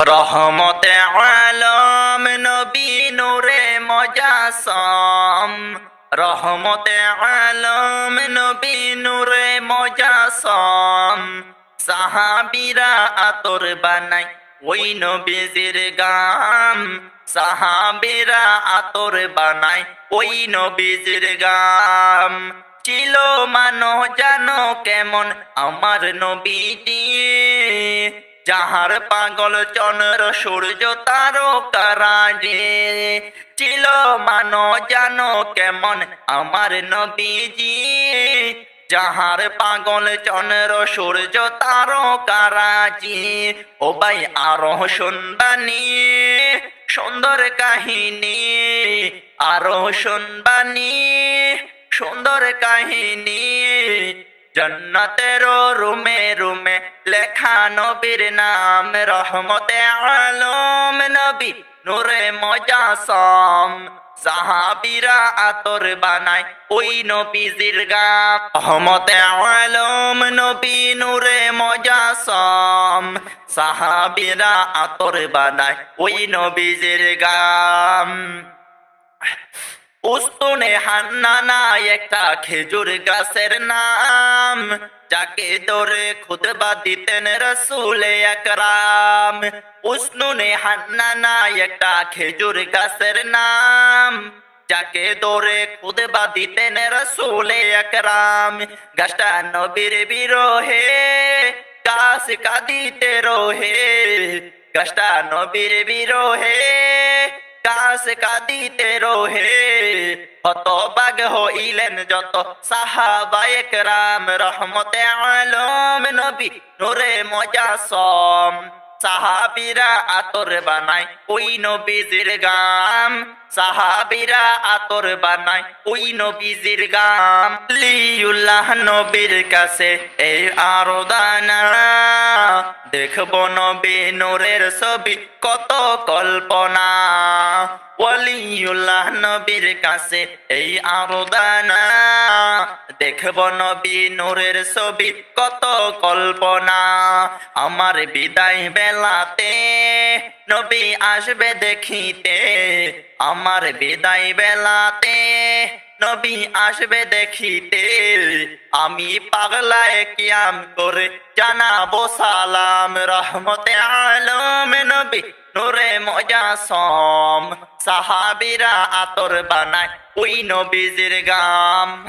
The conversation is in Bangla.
রহমতে আলম নবী নূরে মজাসম রহমতে আলম নবী নূরে মজাসম সাহাবিরা আতর বানাই ওই নবীজির গাম। সাহাবিরা আতর বানাই ওই নবীজির গাম। ছিল মানো জানো কেমন আমার নবীজি। যাহার পাগল চন্দ্র সূর্য তারকারাজে ছিল মানো জানো কেমন আমার নবীজি? যাহার পাগল চন্দ্র সূর্য তারকারাজি ও ভাই, আরও শুনবানি সুন্দর কাহিনী, আরও শুনবানি সুন্দর কাহিনী। জন্নতের রুমে রুমে লেখা নবীর নাম, রহমতে আলম নবী, নূরে মজাসম। সাহাবিরা আতর বানায় ওই নবীজির গাম। রহমতে আলম নবী, নূরে মজাসম। সাহাবিরা আতর বানায় ওই নবীজির গাম। উস্তুনে হান্নানা একটা খেজুর গাছের নাম, যাকে ধরে খুদবা দিতেন রসুলে একরাম। উস্তুনে হান্নানা একটা খেজুর গাছের নাম, যাকে ধরে খুদবা দিতেন রসুলে একরাম। গাছটা নবীর বিরোহে, গাছ কাঁদিতে রোহে। গাছটা নবীর বিরোহে কাস কাঁদিতে হইলেন যত সাহাবায়ক রাম রহমতে আলম নবী, নূরে মজাসম সাহাবিরা আতর বানায় ওই নবীজির গাম। সাহাবিরা আতর বানায়, ওই নবীজির গাম লিউল্লাহ নবীর কাছে এই আরদানা, দেখব নবী নূরের ছবি, কত কল্পনা। ওয়ালিউল্লাহ নবীর কাছে এই আরদানা, দেখব নবী নূরের ছবি, কত কল্পনা। আমার বিদায় বেলাতে নবী আসবে দেখিতে আমার বেদাই বেলাতে নবী আসবে দেখিতে। আমি পাগলায় কিয়াম করে জানাব সালাম। রহমতে আলম নবী, নুরে মজা সম সাহাবিরা আতর বানায় ওই নবীজির গাম।